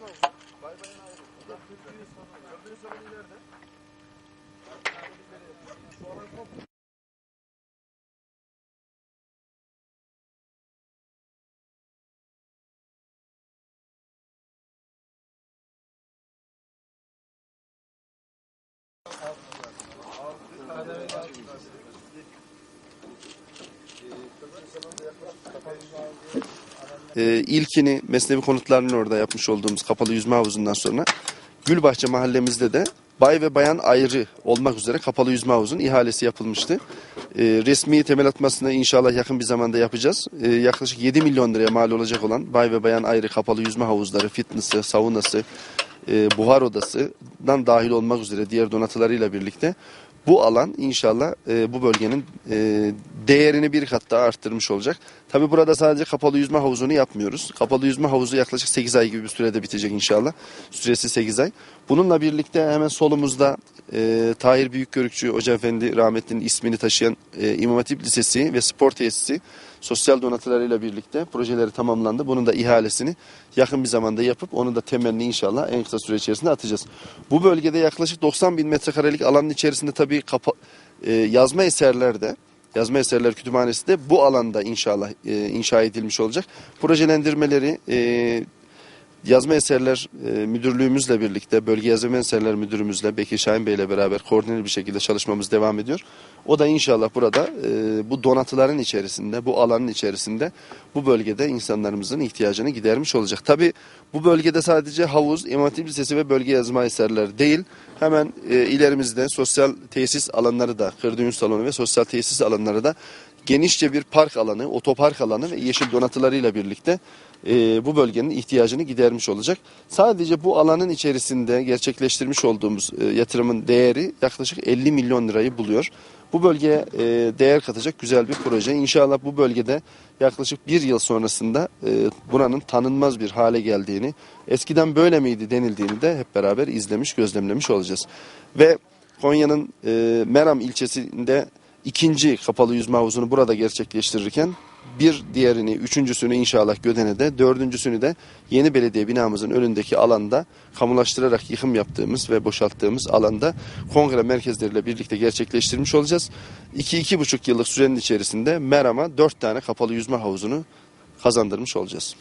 Baybay'ın ayrı. Bu da Köprüyü sonra. Köprüyü sonra ileride. Şu alan komple. Thank you. Ee, ilkini Mesnevi konutlarının orada yapmış olduğumuz kapalı yüzme havuzundan sonra Gülbahçe mahallemizde de bay ve bayan ayrı olmak üzere kapalı yüzme havuzun ihalesi yapılmıştı. Ee, resmi temel atmasını inşallah yakın bir zamanda yapacağız. Ee, yaklaşık 7 milyon liraya mal olacak olan bay ve bayan ayrı kapalı yüzme havuzları, fitness'ı, saunası, e, buhar odasından dahil olmak üzere diğer donatılarıyla birlikte bu alan inşallah e, bu bölgenin e, değerini bir kat daha arttırmış olacak. Tabi burada sadece kapalı yüzme havuzunu yapmıyoruz. Kapalı yüzme havuzu yaklaşık 8 ay gibi bir sürede bitecek inşallah. Süresi 8 ay. Bununla birlikte hemen solumuzda e, Tahir Büyükgörükçü Hoca Efendi rahmetlinin ismini taşıyan e, İmam Hatip Lisesi ve spor tesisi sosyal donatılarıyla birlikte projeleri tamamlandı. Bunun da ihalesini yakın bir zamanda yapıp onun da temelini inşallah en kısa süre içerisinde atacağız. Bu bölgede yaklaşık 90 bin metrekarelik alanın içerisinde tabii kapa- e, yazma eserlerde Yazma Eserler Kütüphanesi de bu alanda inşallah e, inşa edilmiş olacak. Projelendirmeleri e, Yazma Eserler e, Müdürlüğümüzle birlikte, Bölge Yazma Eserler Müdürümüzle Bekir Şahin Bey ile beraber koordineli bir şekilde çalışmamız devam ediyor. O da inşallah burada e, bu donatıların içerisinde, bu alanın içerisinde bu bölgede insanlarımızın ihtiyacını gidermiş olacak. Tabi bu bölgede sadece havuz, İmam Hatip Lisesi ve Bölge Yazma Eserleri değil, hemen e, ilerimizde sosyal tesis alanları da, kır salonu ve sosyal tesis alanları da genişçe bir park alanı, otopark alanı ve yeşil donatılarıyla birlikte e, bu bölgenin ihtiyacını gidermiş olacak. Sadece bu alanın içerisinde gerçekleştirmiş olduğumuz e, yatırımın değeri yaklaşık 50 milyon lirayı buluyor. Bu bölgeye e, değer katacak güzel bir proje. İnşallah bu bölgede yaklaşık bir yıl sonrasında e, buranın tanınmaz bir hale geldiğini, eskiden böyle miydi denildiğini de hep beraber izlemiş, gözlemlemiş olacağız. Ve Konya'nın e, Meram ilçesinde ikinci kapalı yüzme havuzunu burada gerçekleştirirken bir diğerini, üçüncüsünü inşallah Gödene'de, dördüncüsünü de yeni belediye binamızın önündeki alanda kamulaştırarak yıkım yaptığımız ve boşalttığımız alanda kongre merkezleriyle birlikte gerçekleştirmiş olacağız. 2-2,5 yıllık sürenin içerisinde Meram'a dört tane kapalı yüzme havuzunu kazandırmış olacağız.